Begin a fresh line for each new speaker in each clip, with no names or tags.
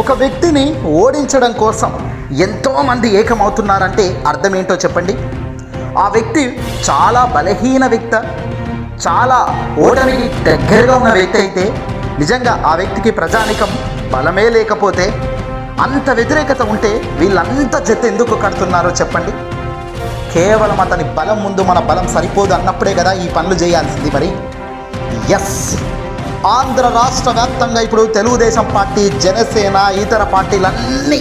ఒక వ్యక్తిని ఓడించడం కోసం ఎంతోమంది ఏకమవుతున్నారంటే అర్థం ఏంటో చెప్పండి. ఆ వ్యక్తి చాలా బలహీన వ్యక్త చాలా ఓటమికి దగ్గరగా ఉన్న వ్యక్తి అయితే నిజంగా ఆ వ్యక్తికి ప్రజానికం బలమే లేకపోతే అంత వ్యతిరేకత ఉంటే వీళ్ళంతా జత ఎందుకు కడుతున్నారో చెప్పండి. కేవలం అతని బలం ముందు మన బలం సరిపోదు అన్నప్పుడే కదా ఈ పనులు చేయాల్సింది మరి. ఎస్ ఆంధ్ర రాష్ట్ర వ్యాప్తంగా ఇప్పుడు తెలుగుదేశం పార్టీ జనసేన ఇతర పార్టీలన్నీ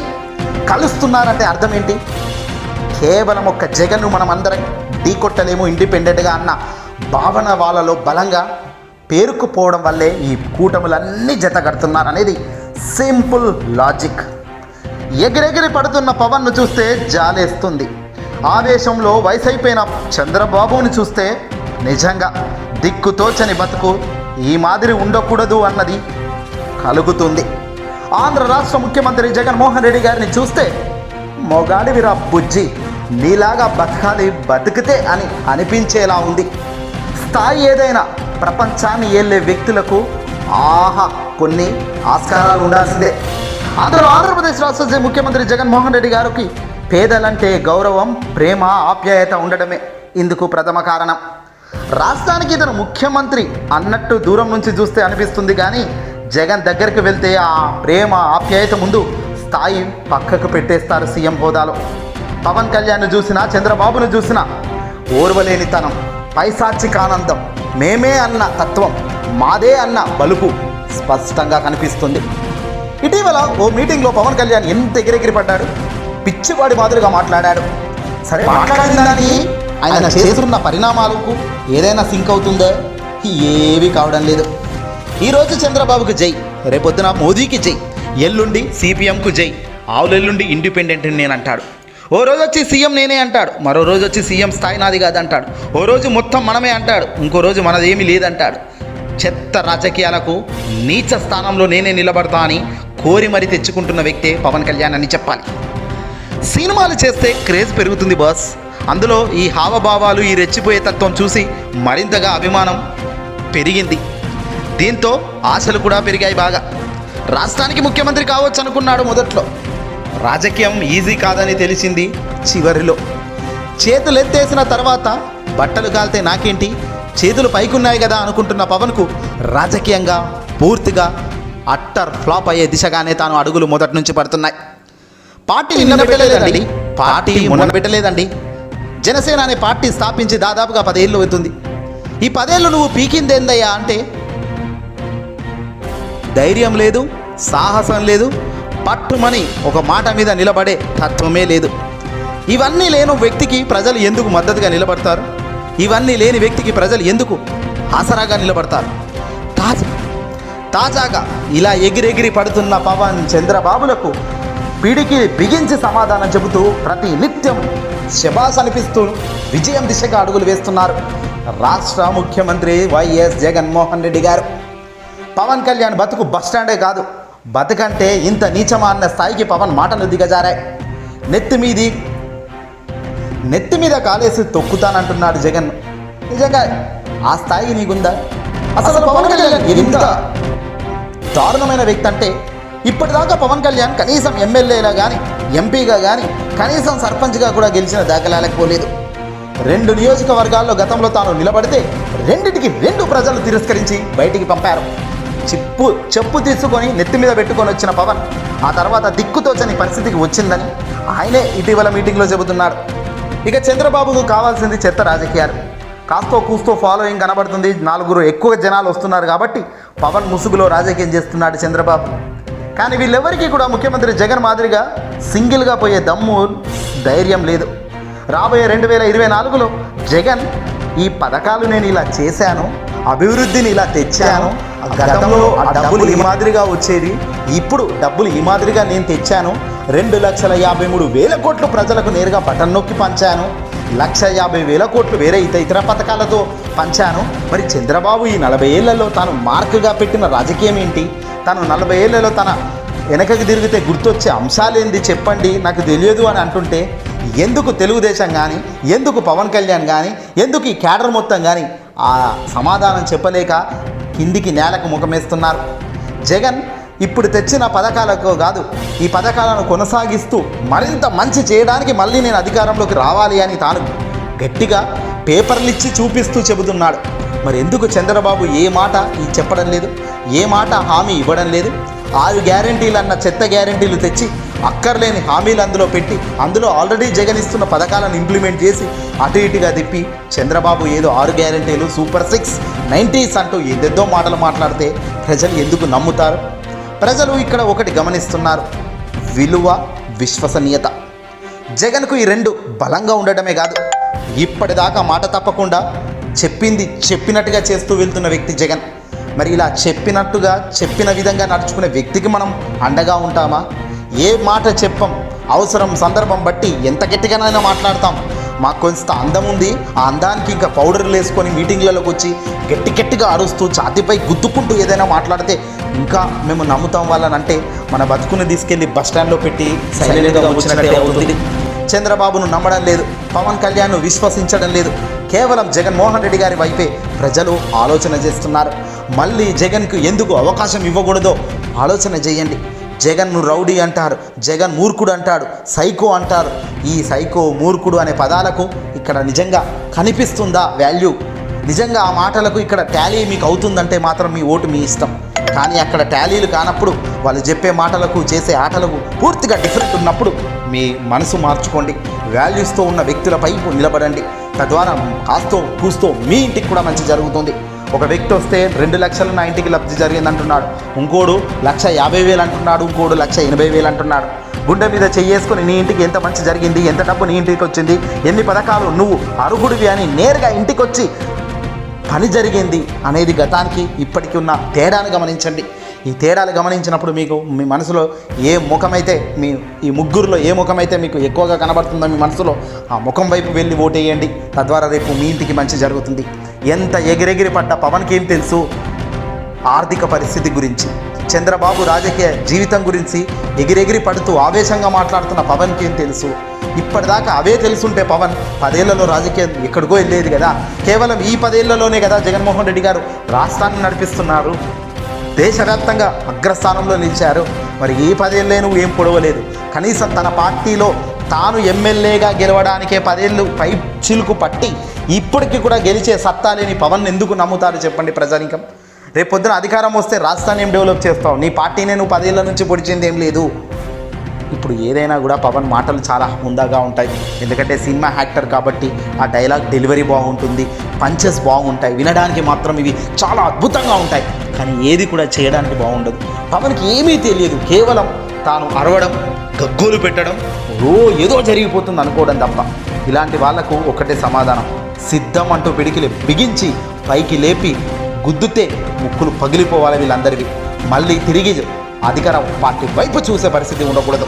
కలుస్తున్నారంటే అర్థం ఏంటి కేవలం ఒక్క జగన్ను మనం అందరం ఢీకొట్టలేము ఇండిపెండెంట్గా అన్న భావన వాళ్ళలో బలంగా పేరుకుపోవడం వల్లే ఈ కూటములన్నీ జతగడుతున్నారు అనేది సింపుల్ లాజిక్. ఎగిరెగిరి పడుతున్న పవన్ను చూస్తే జాలేస్తుంది. ఆవేశంలో వయసైపోయిన చంద్రబాబుని చూస్తే నిజంగా దిక్కుతోచని బతుకు ఈ మాదిరి ఉండకూడదు అన్నది కలుగుతుంది. ఆంధ్ర రాష్ట్ర ముఖ్యమంత్రి జగన్మోహన్ రెడ్డి గారిని చూస్తే మొగాడివిరా బుజ్జి నీలాగా బతకాలి బతికితే అని అనిపించేలా ఉంది. స్థాయి ఏదైనా ప్రపంచాన్ని ఏళ్ళే వ్యక్తులకు ఆహా కొన్ని ఆస్కారాలు ఉండాల్సిందే. అందులో ఆంధ్రప్రదేశ్ రాష్ట్ర ముఖ్యమంత్రి జగన్మోహన్ రెడ్డి గారికి పేదలంటే గౌరవం ప్రేమ ఆప్యాయత ఉండడమే ఇందుకు ప్రథమ కారణం. రాష్ట్రానికి ఇతను ముఖ్యమంత్రి అన్నట్టు దూరం నుంచి చూస్తే అనిపిస్తుంది కానీ జగన్ దగ్గరికి వెళ్తే ఆ ప్రేమ ఆప్యాయత ముందు స్థాయి పక్కకు పెట్టేస్తారు సీఎం హోదాలో. పవన్ కళ్యాణ్ను చూసినా చంద్రబాబును చూసినా ఓర్వలేనితనం పైశాచిక ఆనందం మేమే అన్న తత్వం మాదే అన్న బలుపు స్పష్టంగా కనిపిస్తుంది. ఇటీవల ఓ మీటింగ్లో పవన్ కళ్యాణ్ ఎంత ఎగిరెగిరి పడ్డాడు? పిచ్చివాడి మాదిరిగా మాట్లాడాడు. సరే మాట్లాడాలి ఆయన చేస్తున్న పరిణామాలకు ఏదైనా సింక్ అవుతుందా? ఏవి కావడం లేదు. ఈరోజు చంద్రబాబుకు జై రేపొద్దున మోదీకి జై ఎల్లుండి సిపిఎంకు జై ఆవులెల్లుండి ఇండిపెండెంట్ నేను అంటాడు ఓ రోజు వచ్చి సీఎం నేనే అంటాడు మరో రోజు వచ్చి సీఎం స్థాయి నాది కాదంటాడు. ఓ రోజు మొత్తం మనమే అంటాడు ఇంకో రోజు మనదేమీ లేదంటాడు. చెత్త రాజకీయాలకు నీచ స్థానంలో నేనే నిలబడతా అని కోరి మరి తెచ్చుకుంటున్న వ్యక్తే పవన్ కళ్యాణ్ అని చెప్పాలి. సినిమాలు చేస్తే క్రేజ్ పెరుగుతుంది బాస్. అందులో ఈ హావభావాలు ఈ రెచ్చిపోయే తత్వం చూసి మరింతగా అభిమానం పెరిగింది. దీంతో ఆశలు కూడా పెరిగాయి బాగా. రాష్ట్రానికి ముఖ్యమంత్రి కావచ్చు అనుకున్నాడు మొదట్లో. రాజకీయం ఈజీ కాదని తెలిసింది చివరిలో. చేతులు ఎత్తేసిన తర్వాత బట్టలు కాలితే నాకేంటి? చేతులు పైకున్నాయి కదా అనుకుంటున్న పవన్కు రాజకీయంగా పూర్తిగా అట్టర్ ఫ్లాప్ అయ్యే దిశగానే తాను అడుగులు మొదటి నుంచి పడుతున్నాయి. పార్టీ నిన్న పెట్టలేదండి. పార్టీ మొన్న పెట్టలేదండి. జనసేన అనే పార్టీ స్థాపించి దాదాపుగా పదేళ్ళు అవుతుంది. ఈ పదేళ్ళు నువ్వు పీకిందేందయ్యా అంటే ధైర్యం లేదు సాహసం లేదు పట్టుమని ఒక మాట మీద నిలబడే తత్వమే లేదు. ఇవన్నీ లేని వ్యక్తికి ప్రజలు ఎందుకు మద్దతుగా నిలబడతారు? ఇవన్నీ లేని వ్యక్తికి ప్రజలు ఎందుకు ఆసరాగా నిలబడతారు? తాజా తాజాగా ఇలా ఎగిరెగిరి పడుతున్న పవన్ చంద్రబాబులకు పిడికి బిగించి సమాధానం చెబుతూ ప్రతి నిత్యం శబాస్ అనిపిస్తూ విజయం దిశగా అడుగులు వేస్తున్నారు. రాష్ట్ర ముఖ్యమంత్రి వైఎస్ జగన్మోహన్ రెడ్డి గారు. పవన్ కళ్యాణ్ బతుకు బస్టాండే కాదు. బతుకంటే ఇంత నీచమా అన్న స్థాయికి పవన్ మాటలు దిగజారాయి. నెత్తి మీది నెత్తి మీద కాలేసి తొక్కుతానంటున్నాడు జగన్. నిజంగా ఆ స్థాయి నీకుందా? అసలు పవన్ కళ్యాణ్ ఎంత దారుణమైన వ్యక్తి అంటే ఇప్పటిదాకా పవన్ కళ్యాణ్ కనీసం ఎమ్మెల్యేలా కానీ ఎంపీగా కానీ కనీసం సర్పంచ్గా కూడా గెలిచిన దాఖలాలకు పోలేదు. రెండు నియోజకవర్గాల్లో గతంలో తాను నిలబడితే రెండింటికి రెండు ప్రజలు తిరస్కరించి బయటికి పంపారు. చిప్పు చెప్పు తీసుకొని నెత్తి మీద పెట్టుకొని వచ్చిన పవన్ ఆ తర్వాత దిక్కుతోచని పరిస్థితికి వచ్చిందని ఆయనే ఇటీవల మీటింగ్లో చెబుతున్నాడు. ఇక చంద్రబాబుకు కావాల్సింది చెత్త రాజకీయాలు. కాస్తో కూస్తో ఫాలోయింగ్ కనబడుతుంది నాలుగురు ఎక్కువ జనాలు వస్తున్నారు కాబట్టి పవన్ ముసుగులో రాజకీయం చేస్తున్నాడు చంద్రబాబు. కానీ వీళ్ళెవరికీ కూడా ముఖ్యమంత్రి జగన్ మాదిరిగా సింగిల్గా పోయే దమ్ము ధైర్యం లేదు. రాబోయే రెండు వేల ఇరవై నాలుగులో జగన్ ఈ పథకాలు నేను ఇలా చేశాను అభివృద్ధిని ఇలా తెచ్చాను గతంలో డబ్బులు ఈ మాదిరిగా వచ్చేది ఇప్పుడు డబ్బులు ఈ మాదిరిగా నేను తెచ్చాను రెండు లక్షల యాభై మూడు వేల కోట్లు ప్రజలకు నేరుగా బటన్ నొక్కి పంచాను లక్ష యాభై వేల కోట్లు వేరే ఇతర ఇతర పథకాలతో పంచాను. మరి చంద్రబాబు ఈ నలభై ఏళ్ళలో తాను మార్కుగా పెట్టిన రాజకీయం ఏంటి? తను నలభై ఏళ్ళలో తన వెనకకి తిరిగితే గుర్తొచ్చే అంశాలేంది చెప్పండి. నాకు తెలియదు అని అంటుంటే ఎందుకు తెలుగుదేశం కానీ ఎందుకు పవన్ కళ్యాణ్ కానీ ఎందుకు ఈ క్యాడర్ మొత్తం కానీ ఆ సమాధానం చెప్పలేక కిందికి నేలకు ముఖమేస్తున్నారు. జగన్ ఇప్పుడు తెచ్చిన పథకాలకు కాదు ఈ పథకాలను కొనసాగిస్తూ మరింత మంచి చేయడానికి మళ్ళీ నేను అధికారంలోకి రావాలి అని తాను గట్టిగా పేపర్లు ఇచ్చి చూపిస్తూ చెబుతున్నాడు. మరి ఎందుకు చంద్రబాబు ఏ మాట ఈ చెప్పడం లేదు? ఏ మాట హామీ ఇవ్వడం లేదు? ఆరు గ్యారంటీలు అన్న చెత్త గ్యారంటీలు తెచ్చి అక్కర్లేని హామీలు అందులో పెట్టి అందులో ఆల్రెడీ జగన్ ఇస్తున్న పథకాలను ఇంప్లిమెంట్ చేసి అటు ఇటుగా తిప్పి చంద్రబాబు ఏదో ఆరు గ్యారంటీలు సూపర్ సిక్స్ నైంటీస్ అంటూ ఏదేదో మాటలు మాట్లాడితే ప్రజలు ఎందుకు నమ్ముతారు? ప్రజలు ఇక్కడ ఒకటి గమనిస్తున్నారు. విలువ విశ్వసనీయత. జగన్కు ఈ రెండు బలంగా ఉండడమే కాదు. ఇప్పటిదాకా మాట తప్పకుండా చెప్పింది చెప్పినట్టుగా చేస్తూ వెళ్తున్న వ్యక్తి జగన్. మరి ఇలా చెప్పినట్టుగా చెప్పిన విధంగా నడుచుకునే వ్యక్తికి మనం అండగా ఉంటామా? ఏ మాట చెప్పం? అవసరం సందర్భం బట్టి ఎంత గట్టిగానైనా మాట్లాడతాం. మాకు కొంత అందం ఉంది. ఆ అందానికి ఇంకా పౌడర్లు వేసుకొని మీటింగ్లలోకి వచ్చి గట్టి గట్టిగా అరుస్తూ ఛాతీపై గుద్దుకుంటూ ఏదైనా మాట్లాడితే ఇంకా మేము నమ్ముతాం వాళ్ళని. అంటే మన బతుకుని తీసుకెళ్ళి బస్ స్టాండ్లో పెట్టి సైలెంట్గా వచ్చినట్టే అవుతుంది. చంద్రబాబును నమ్మడం లేదు. పవన్ కళ్యాణ్ను విశ్వసించడం లేదు. కేవలం జగన్మోహన్ రెడ్డి గారి వైపే ప్రజలు ఆలోచన చేస్తున్నారు. మళ్ళీ జగన్కు ఎందుకు అవకాశం ఇవ్వకూడదో ఆలోచన చేయండి. జగన్ను రౌడీ అంటారు జగన్ మూర్ఖుడు అంటాడు సైకో అంటారు. ఈ సైకో మూర్ఖుడు అనే పదాలకు ఇక్కడ నిజంగా కనిపిస్తుందా వాల్యూ నిజంగా ఆ మాటలకు ఇక్కడ ట్యాలీ మీకు అవుతుందంటే మాత్రం మీ ఓటు మీ ఇష్టం. కానీ అక్కడ ట్యాలీలు కానప్పుడు వాళ్ళు చెప్పే మాటలకు చేసే ఆటలకు పూర్తిగా డిఫరెంట్ ఉన్నప్పుడు మీ మనసు మార్చుకోండి. వాల్యూస్తో ఉన్న వ్యక్తులపై నిలబడండి. తద్వారా కాస్తో కూస్తో మీ ఇంటికి కూడా మంచి జరుగుతుంది. ఒక వ్యక్తి వస్తే రెండు లక్షలు నా ఇంటికి లబ్ధి జరిగింది అంటున్నాడు ఇంకోడు లక్ష యాభై వేలు అంటున్నాడు. ఇంకోడు లక్ష ఎనభై వేలు అంటున్నాడు. గుండె మీద చేసుకుని నీ ఇంటికి ఎంత మంచి జరిగింది? ఎంత డబ్బు నీ ఇంటికి వచ్చింది? ఎన్ని పథకాలు? నువ్వు అర్హుడివి అని నేరుగా ఇంటికి వచ్చి పని జరిగింది అనేది గతానికి ఇప్పటికి ఉన్న తేడాను గమనించండి. ఈ తేడాలు గమనించినప్పుడు మీకు మీ మనసులో ఏ ముఖమైతే మీ ఈ ముగ్గురులో ఏ ముఖమైతే మీకు ఎక్కువగా కనబడుతుందో మీ మనసులో ఆ ముఖం వైపు వెళ్ళి ఓటేయండి. తద్వారా రేపు మీ ఇంటికి మంచి జరుగుతుంది. ఎంత ఎగిరెగిరి పడ్డ పవన్కి ఏం తెలుసు? ఆర్థిక పరిస్థితి గురించి. చంద్రబాబు రాజకీయ జీవితం గురించి ఎగిరెగిరి పడుతూ ఆవేశంగా మాట్లాడుతున్న పవన్కి ఏం తెలుసు? ఇప్పటిదాకా అవే తెలుసుంటే పవన్ పదేళ్ళలో రాజకీయం ఎక్కడికో వెళ్ళేది కదా. కేవలం ఈ పదేళ్ళలోనే కదా జగన్మోహన్ రెడ్డి గారు రాష్ట్రాన్ని నడిపిస్తున్నారు. దేశవ్యాప్తంగా అగ్రస్థానంలో నిలిచారు. మరి ఈ పదేళ్ళే నువ్వు ఏం పొడవలేదు. కనీసం తన పార్టీలో తాను ఎమ్మెల్యేగా గెలవడానికే పదేళ్ళు పై చిలుకు పట్టి ఇప్పటికీ కూడా గెలిచే సత్తా లేని పవన్ ఎందుకు నమ్ముతారు చెప్పండి ప్రజానికం. రేపొద్దున అధికారం వస్తే రాష్ట్రాన్ని ఏం డెవలప్ చేస్తావు. నీ పార్టీనే నువ్వు పదేళ్ళ నుంచి పొడిచింది ఏం లేదు. ఇప్పుడు ఏదైనా కూడా పవన్ మాటలు చాలా హుందాగా ఉంటాయి. ఎందుకంటే సినిమా యాక్టర్ కాబట్టి ఆ డైలాగ్ డెలివరీ బాగుంటుంది పంచెస్ బాగుంటాయి వినడానికి మాత్రం ఇవి చాలా అద్భుతంగా ఉంటాయి. కానీ ఏది కూడా చేయడానికి బాగుండదు. పవన్కి ఏమీ తెలియదు కేవలం తాను అరవడం గగ్గోలు పెట్టడం ఓ ఏదో జరిగిపోతుంది అనుకోవడం తప్ప. ఇలాంటి వాళ్ళకు ఒకటే సమాధానం సిద్ధం అంటూ పిడికిలి బిగించి పైకి లేపి గుద్దుతే ముక్కులు పగిలిపోవాలి వీళ్ళందరివి. మళ్ళీ తిరిగి అధికార పార్టీ వైపు చూసే పరిస్థితి ఉండకూడదు.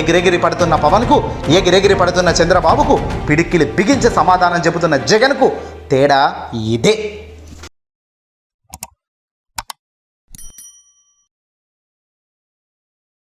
ఎగిరెగిరి పడుతున్న పవన్కు ఎగిరెగిరి పడుతున్న చంద్రబాబుకు పిడిక్కిలి బిగించే సమాధానం చెబుతున్న జగన్కు తేడా ఇదే.